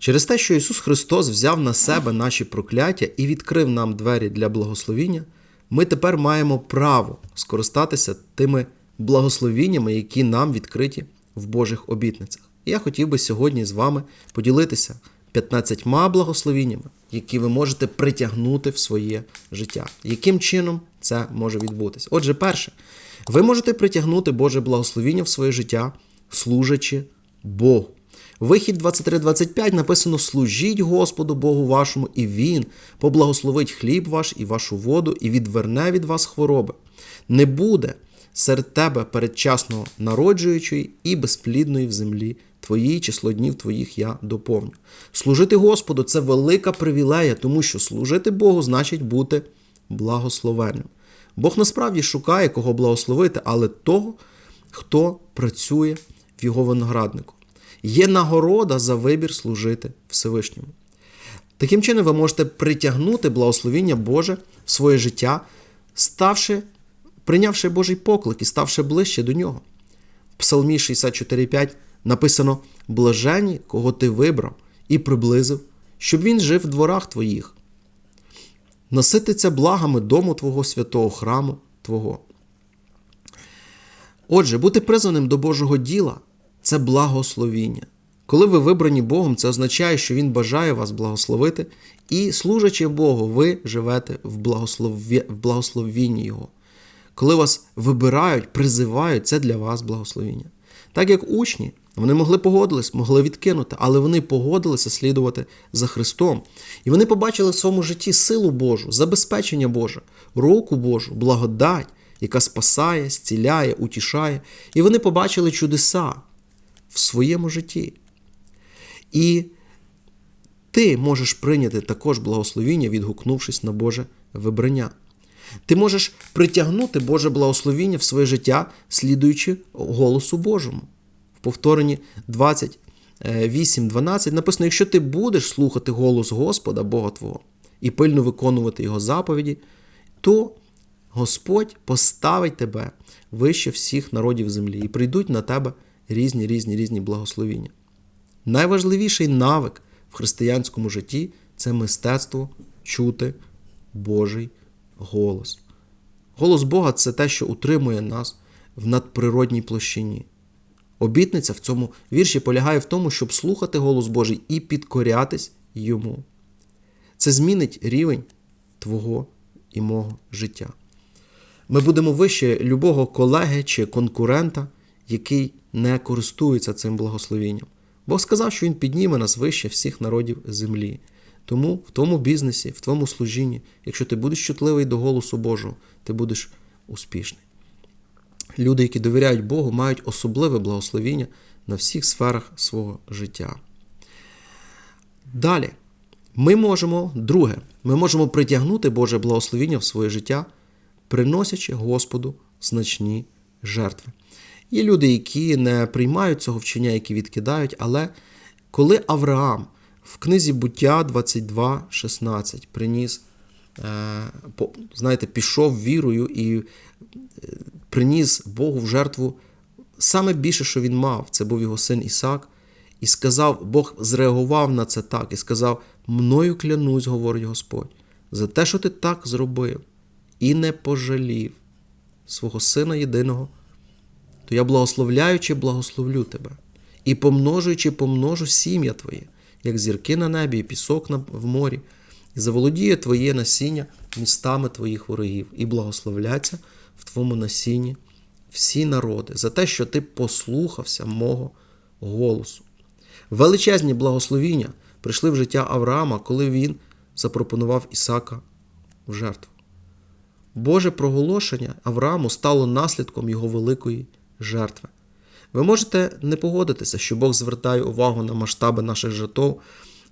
Через те, що Ісус Христос взяв на себе наші прокляття і відкрив нам двері для благословіння, ми тепер маємо право скористатися тими благословіннями, які нам відкриті в Божих обітницях. І я хотів би сьогодні з вами поділитися 15 благословіннями, які ви можете притягнути в своє життя. Яким чином це може відбутися? Отже, перше, ви можете притягнути Боже благословіння в своє життя, служачи Богу. Вихід 23.25 написано: служіть Господу Богу вашому, і Він поблагословить хліб ваш і вашу воду, і відверне від вас хвороби. Не буде серед тебе передчасно народжуючої і безплідної в землі твоїй число днів твоїх я доповню. Служити Господу це велика привілея, тому що служити Богу значить бути благословенним. Бог насправді шукає кого благословити, але того, хто працює в його винограднику. Є нагорода за вибір служити Всевишньому. Таким чином, ви можете притягнути благословіння Боже в своє життя, ставши, прийнявши Божий поклик і ставши ближче до нього. В Псалмі 64,5 написано: Блажені, кого ти вибрав і приблизив, щоб він жив в дворах твоїх. Насититься благами дому Твого святого храму Твого. Отже, бути призваним до Божого діла це благословіння. Коли ви вибрані Богом, це означає, що Він бажає вас благословити, і, служачи Богу, ви живете в, благослові... в благословінні Його. Коли вас вибирають, призивають, це для вас благословіння. Так як учні, вони могли погодились, могли відкинути, але вони погодилися слідувати за Христом. І вони побачили в своєму житті силу Божу, забезпечення Боже, руку Божу, благодать, яка спасає, зціляє, утішає. І вони побачили чудеса в своєму житті. І ти можеш прийняти також благословіння, відгукнувшись на Боже вибрання. Ти можеш притягнути Боже благословіння в своє життя, слідуючи голосу Божому. В повторенні 28.12 написано: якщо ти будеш слухати голос Господа, Бога Твого, і пильно виконувати Його заповіді, то Господь поставить тебе вище всіх народів землі і прийдуть на тебе різні різні різні благословіння. Найважливіший навик в християнському житті це мистецтво чути Божий голос. Голос Бога це те, що утримує нас в надприродній площині. Обітниця в цьому вірші полягає в тому, щоб слухати голос Божий і підкорятись йому. Це змінить рівень твого і мого життя. Ми будемо вище любого колеги чи конкурента, який не користується цим благословенням. Бог сказав, що Він підніме нас вище всіх народів землі. Тому в тому бізнесі, в твоєму служінні, якщо ти будеш чутливий до голосу Божого, ти будеш успішний. Люди, які довіряють Богу, мають особливе благословіння на всіх сферах свого життя. Далі, ми можемо, друге, ми можемо притягнути Боже благословіння в своє життя, приносячи Господу значні жертви. Є люди, які не приймають цього вчення, які відкидають, але коли Авраам в книзі буття 22.16 приніс, знаєте, пішов вірою і приніс Богу в жертву саме більше, що він мав, це був його син Ісак, і сказав, Бог зреагував на це так і сказав: Мною клянусь, говорить Господь, за те, що ти так зробив, і не пожалів свого сина єдиного то я благословляючи, благословлю тебе, і помножуючи, помножу сім'я твоє, як зірки на небі, і пісок в морі, і заволодіє твоє насіння містами твоїх ворогів, і благословляться в твоєму насінні всі народи за те, що ти послухався мого голосу. Величезні благословіння прийшли в життя Авраама, коли він запропонував Ісака в жертву. Боже проголошення Аврааму стало наслідком його великої жертви. Ви можете не погодитися, що Бог звертає увагу на масштаби наших жертв,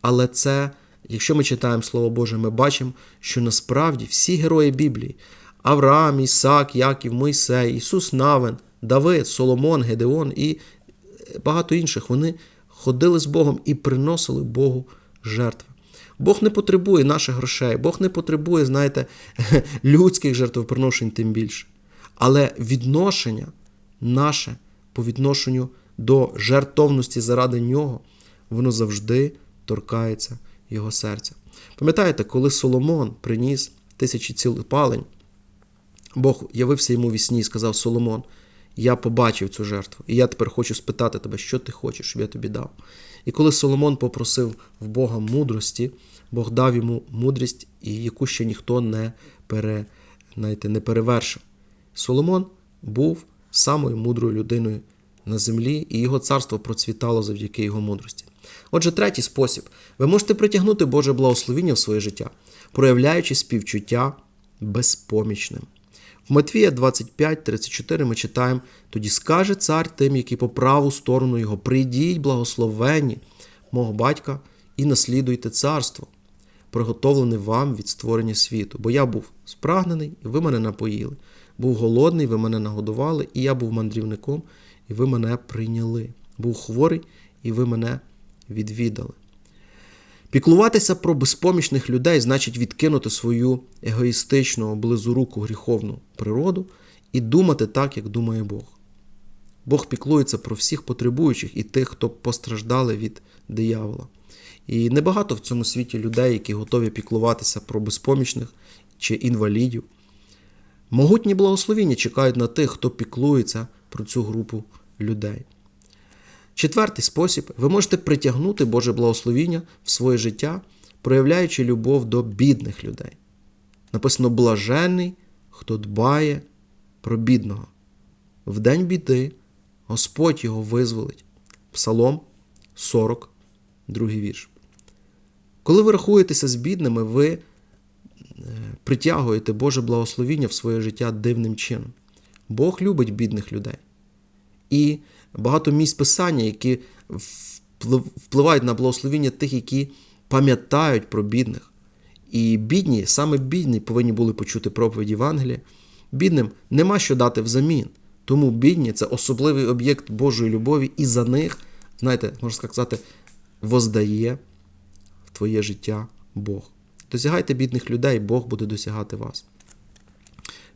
але це, якщо ми читаємо Слово Боже, ми бачимо, що насправді всі герої Біблії Авраам, Ісак, Яків, Мойсей, Ісус Навин, Давид, Соломон, Гедеон і багато інших, вони ходили з Богом і приносили Богу жертви. Бог не потребує наших грошей, Бог не потребує, знаєте, людських жертвоприношень тим більше. Але відношення наше по відношенню до жертовності заради нього, воно завжди торкається його серця. Пам'ятаєте, коли Соломон приніс тисячі цілопалень, Бог явився йому в сні і сказав: Соломон, я побачив цю жертву, і я тепер хочу спитати тебе, що ти хочеш, щоб я тобі дав. І коли Соломон попросив в Бога мудрості, Бог дав йому мудрість, і яку ще ніхто не, пере, знаєте, не перевершив. Соломон був самою мудрою людиною на землі, і його царство процвітало завдяки його мудрості. Отже, третій спосіб: ви можете притягнути Боже благословіння в своє життя, проявляючи співчуття безпомічним. В Матвія 25:34 ми читаємо: тоді скаже цар тим, які по праву сторону його, прийдіть, благословенні мого батька, і наслідуйте царство, приготовлене вам від створення світу. Бо я був спрагнений, і ви мене напоїли, був голодний, ви мене нагодували, і я був мандрівником, і ви мене прийняли. Був хворий, і ви мене відвідали. Піклуватися про безпомічних людей значить відкинути свою егоїстичну, близоруку гріховну природу і думати так, як думає Бог. Бог піклується про всіх потребуючих і тих, хто постраждали від диявола. І небагато в цьому світі людей, які готові піклуватися про безпомічних чи інвалідів. Могутні благословіння чекають на тих, хто піклується про цю групу людей. Четвертий спосіб ви можете притягнути Боже благословіння в своє життя, проявляючи любов до бідних людей. Написано блажений, хто дбає про бідного. В день біди Господь його визволить. Псалом 40, другий вірш. Коли ви рахуєтеся з бідними, ви притягуєте Боже благословіння в своє життя дивним чином. Бог любить бідних людей. І багато місць писання, які впливають на благословіння тих, які пам'ятають про бідних. І бідні, саме бідні, повинні були почути проповідь Євангелія. Бідним нема що дати взамін. Тому бідні це особливий об'єкт Божої любові, і за них, знаєте, можна сказати, воздає в твоє життя Бог. Досягайте бідних людей, Бог буде досягати вас.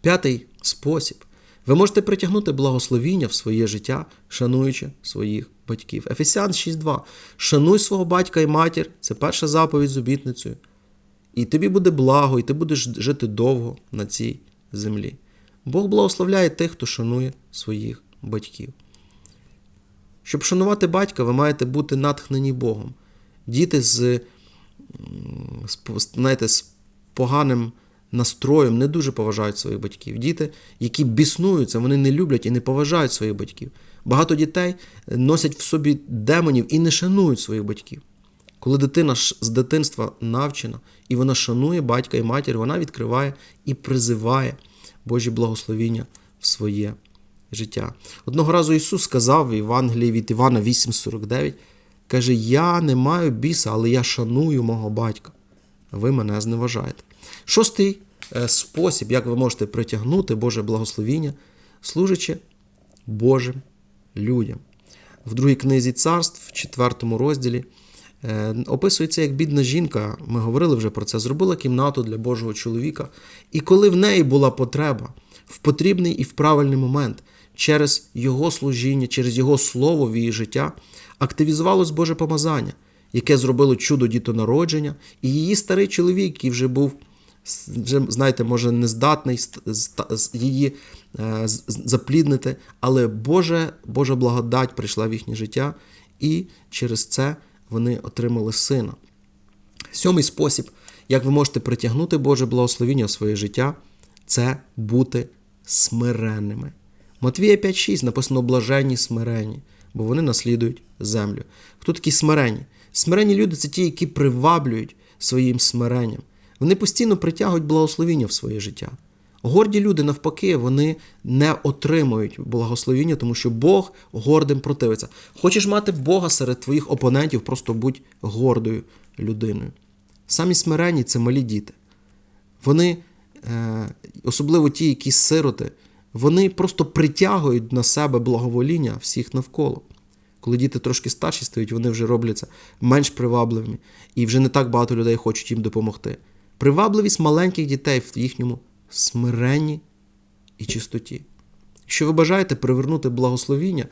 П'ятий спосіб. Ви можете притягнути благословіння в своє життя, шануючи своїх батьків. Ефесян 6.2. Шануй свого батька і матір це перша заповідь з обітницею. І тобі буде благо, і ти будеш жити довго на цій землі. Бог благословляє тих, хто шанує своїх батьків. Щоб шанувати батька, ви маєте бути натхнені Богом. Діти з, знаєте, з поганим настроєм не дуже поважають своїх батьків. Діти, які біснуються, вони не люблять і не поважають своїх батьків. Багато дітей носять в собі демонів і не шанують своїх батьків. Коли дитина з дитинства навчена і вона шанує батька і матір, вона відкриває і призиває Божі благословіння в своє життя. Одного разу Ісус сказав в Євангелії від Івана 8,49, каже: Я не маю біса, але я шаную мого батька. Ви мене зневажаєте. Шостий спосіб, як ви можете притягнути Боже благословіння, служачи Божим людям. В другій книзі царств, в четвертому розділі, описується, як бідна жінка, ми говорили вже про це, зробила кімнату для Божого чоловіка. І коли в неї була потреба в потрібний і в правильний момент, через його служіння, через його слово в її життя, активізувалось Боже помазання, яке зробило чудо дітонародження, і її старий чоловік, який вже був вже, знаєте, може, не здатний її запліднити, але Боже, Божа благодать прийшла в їхнє життя, і через це вони отримали сина. Сьомий спосіб, як ви можете притягнути Боже благословіння в своє життя, це бути смиренними. Матвія 5,6 написано блаженні смиренні, бо вони наслідують землю. Хто такі смиренні? Смиренні люди це ті, які приваблюють своїм смиренням. Вони постійно притягують благословіння в своє життя. Горді люди, навпаки, вони не отримують благословіння, тому що Бог гордим противиться. Хочеш мати Бога серед твоїх опонентів, просто будь гордою людиною. Самі смиренні це малі діти. Вони, особливо ті, які сироти, вони просто притягують на себе благовоління всіх навколо. Коли діти трошки старші стають, вони вже робляться менш привабливими, і вже не так багато людей хочуть їм допомогти. Привабливість маленьких дітей в їхньому смиренні і чистоті. Якщо ви бажаєте привернути благословіння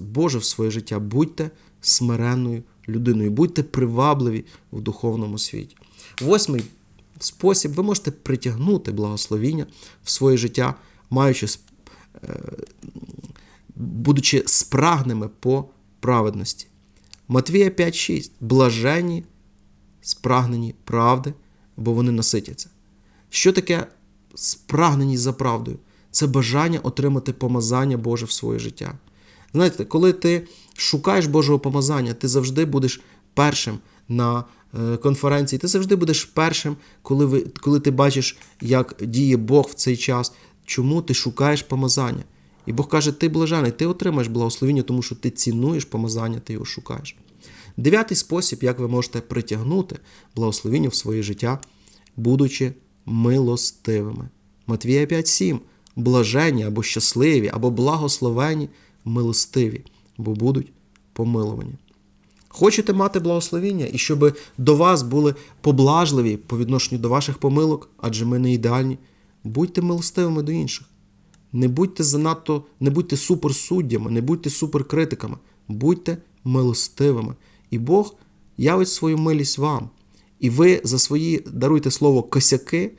Боже в своє життя, будьте смиренною людиною. Будьте привабливі в духовному світі. Восьмий спосіб ви можете притягнути благословіння в своє життя, маючи, е, будучи спрагними по праведності. Матвія 5,6. Блажені, спрагнені правди, бо вони наситяться. Що таке спрагненість за правдою? Це бажання отримати помазання Боже в своє життя. Знаєте, коли ти шукаєш Божого помазання, ти завжди будеш першим на е, конференції, ти завжди будеш першим, коли, ви, коли ти бачиш, як діє Бог в цей час. Чому ти шукаєш помазання? І Бог каже, ти блажений, ти отримаєш благословіння, тому що ти цінуєш помазання, ти його шукаєш. Дев'ятий спосіб, як ви можете притягнути благословіння в своє життя, будучи милостивими. Матвія 5,7. Блажені або щасливі, або благословені, милостиві, бо будуть помилувані. Хочете мати благословіння і щоб до вас були поблажливі по відношенню до ваших помилок, адже ми не ідеальні. Будьте милостивими до інших. Не будьте занадто, не будьте суперсуддями, не будьте суперкритиками, будьте милостивими. І Бог явить свою милість вам. І ви за свої, даруйте слово, косяки,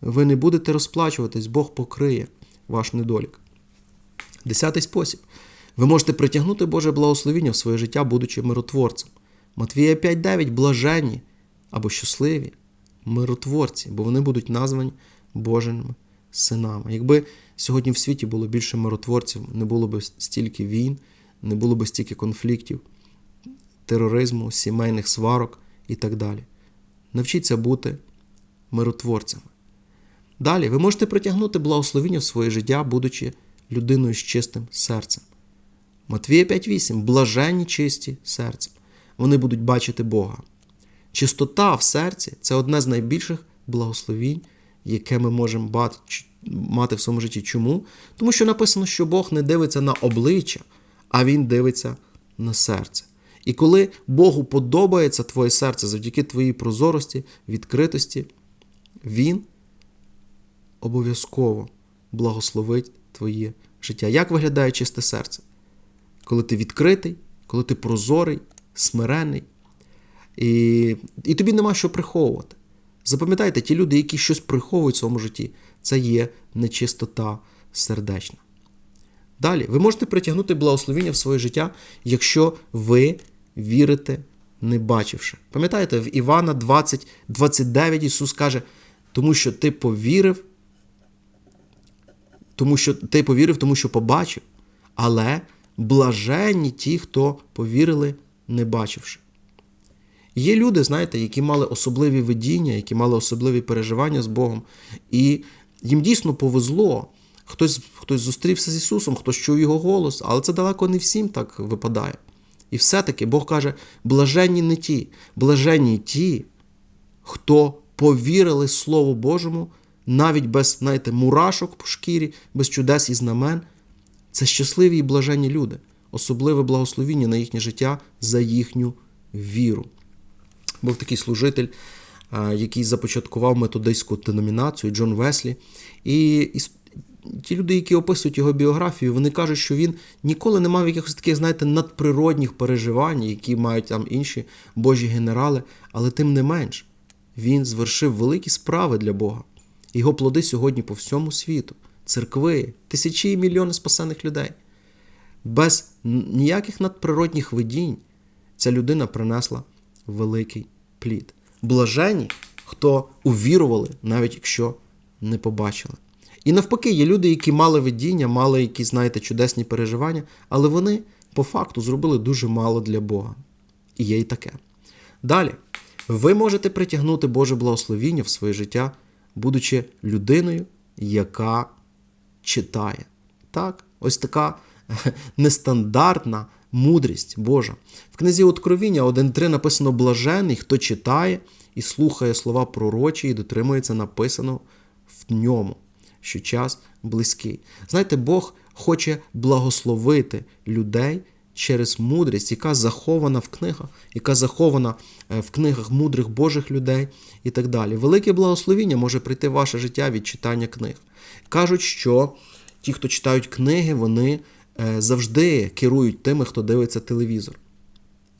ви не будете розплачуватись, Бог покриє ваш недолік. Десятий спосіб. Ви можете притягнути Боже благословіння в своє життя, будучи миротворцем. Матвія 5.9 блаженні або щасливі миротворці, бо вони будуть названі Божими синами. Якби сьогодні в світі було більше миротворців, не було б стільки війн, не було б стільки конфліктів, тероризму, сімейних сварок і так далі. Навчіться бути миротворцями. Далі ви можете притягнути благословіння в своє життя, будучи людиною з чистим серцем. Матвія 5.8. Блаженні чисті серцем. Вони будуть бачити Бога. Чистота в серці це одне з найбільших благословінь, яке ми можемо мати в своєму житті. Чому? Тому що написано, що Бог не дивиться на обличчя, а Він дивиться на серце. І коли Богу подобається твоє серце завдяки твоїй прозорості, відкритості, Він обов'язково благословить твоє життя. Як виглядає чисте серце? Коли ти відкритий, коли ти прозорий, смирений, і і тобі нема що приховувати. Запам'ятайте, ті люди, які щось приховують в своєму житті, це є нечистота сердечна. Далі, ви можете притягнути благословіння в своє життя, якщо ви вірите, не бачивши. Пам'ятаєте, в Івана 20, 29 Ісус каже, тому що ти повірив, тому що ти повірив, тому що побачив, але блаженні ті, хто повірили, не бачивши. Є люди, знаєте, які мали особливі видіння, які мали особливі переживання з Богом, і їм дійсно повезло. Хтось хтось зустрівся з Ісусом, хтось чув Його голос, але це далеко не всім так випадає. І все-таки Бог каже: блаженні не ті, блаженні ті, хто повірили Слову Божому, навіть без, знаєте, мурашок по шкірі, без чудес і знамен. Це щасливі і блаженні люди, особливе благословіння на їхнє життя за їхню віру. Був такий служитель, який започаткував методистську деномінацію Джон Веслі. І ті люди, які описують його біографію, вони кажуть, що він ніколи не мав якихось таких, знаєте, надприродних переживань, які мають там інші божі генерали, але тим не менш, він звершив великі справи для Бога. Його плоди сьогодні по всьому світу, церкви, тисячі і мільйони спасених людей. Без ніяких надприродних видінь ця людина принесла великий плід. Блажені, хто увірували, навіть якщо не побачили. І навпаки, є люди, які мали видіння, мали якісь, знаєте, чудесні переживання, але вони по факту зробили дуже мало для Бога. І є і таке. Далі, ви можете притягнути Боже благословіння в своє життя, будучи людиною, яка читає. Так, ось така нестандартна мудрість Божа. В книзі Откровіння 1.3 написано блажений, хто читає і слухає слова пророчі і дотримується написаного в ньому що час близький. Знаєте, Бог хоче благословити людей через мудрість, яка захована в книгах, яка захована е, в книгах мудрих Божих людей і так далі. Велике благословіння може прийти в ваше життя від читання книг. Кажуть, що ті, хто читають книги, вони завжди керують тими, хто дивиться телевізор.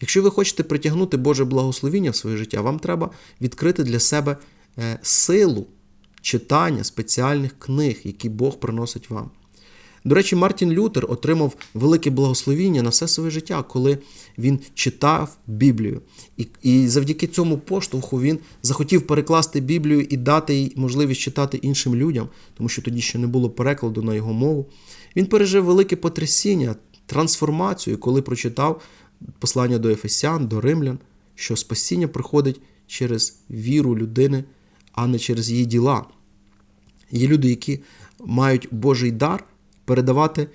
Якщо ви хочете притягнути Боже благословіння в своє життя, вам треба відкрити для себе е, силу читання спеціальних книг, які Бог приносить вам. До речі, Мартін Лютер отримав велике благословіння на все своє життя, коли він читав Біблію. І, і завдяки цьому поштовху він захотів перекласти Біблію і дати їй можливість читати іншим людям, тому що тоді ще не було перекладу на його мову. Він пережив велике потрясіння, трансформацію, коли прочитав послання до Ефесян, до римлян, що спасіння приходить через віру людини, а не через її діла. Є люди, які мають Божий дар передавати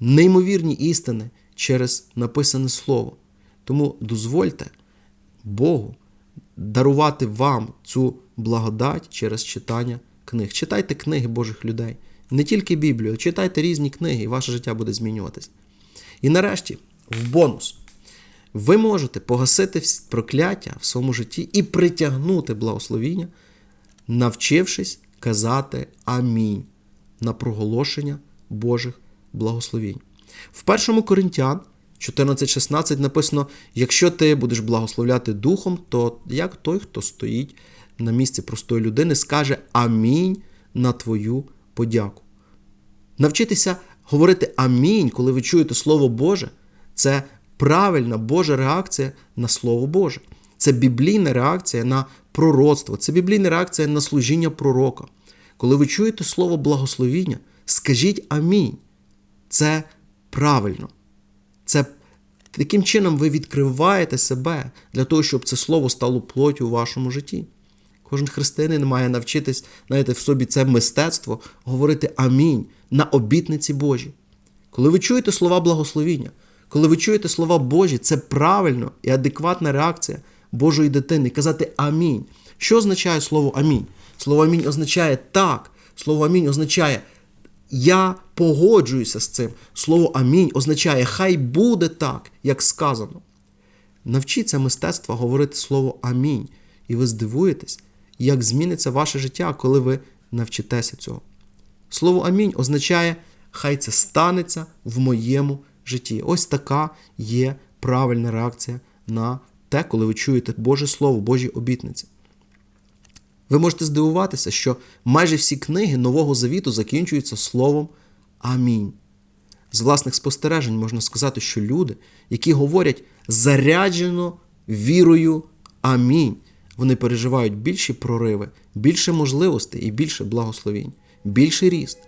неймовірні істини через написане слово. Тому дозвольте Богу дарувати вам цю благодать через читання книг. Читайте книги Божих людей. Не тільки Біблію, читайте різні книги, і ваше життя буде змінюватися. І нарешті, в бонус, ви можете погасити прокляття в своєму житті і притягнути благословіння, навчившись казати Амінь на проголошення Божих благословінь. В першому Коринтян 14.16 написано: якщо ти будеш благословляти Духом, то як той, хто стоїть на місці простої людини, скаже Амінь на твою подяку. Навчитися говорити Амінь, коли ви чуєте Слово Боже, це правильна Божа реакція на Слово Боже. Це біблійна реакція на пророцтво, це біблійна реакція на служіння пророка. Коли ви чуєте слово благословіння, скажіть амінь. Це правильно. Це таким чином ви відкриваєте себе для того, щоб це слово стало плоттю у вашому житті. Кожен християнин має навчитись, знаєте, в собі це мистецтво говорити амінь на обітниці Божі. Коли ви чуєте слова благословіння, коли ви чуєте слова Божі, це правильно і адекватна реакція Божої дитини. Казати амінь. Що означає слово амінь? Слово амінь означає так. Слово амінь означає я погоджуюся з цим. Слово амінь означає хай буде так, як сказано. Навчіться мистецтва говорити слово амінь, і ви здивуєтесь, як зміниться ваше життя, коли ви навчитеся цього. Слово амінь означає, хай це станеться в моєму житті. Ось така є правильна реакція на те, коли ви чуєте Боже Слово, Божі обітниці. Ви можете здивуватися, що майже всі книги Нового Завіту закінчуються словом Амінь. З власних спостережень можна сказати, що люди, які говорять заряджено вірою Амінь, вони переживають більші прориви, більше можливостей і більше благословінь, більший ріст.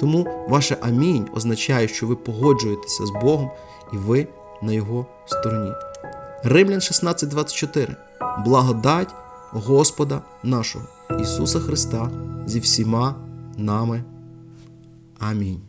Тому ваше амінь означає, що ви погоджуєтеся з Богом і ви на Його стороні. Римлян 16:24. Благодать Господа нашого Ісуса Христа зі всіма нами. Амінь.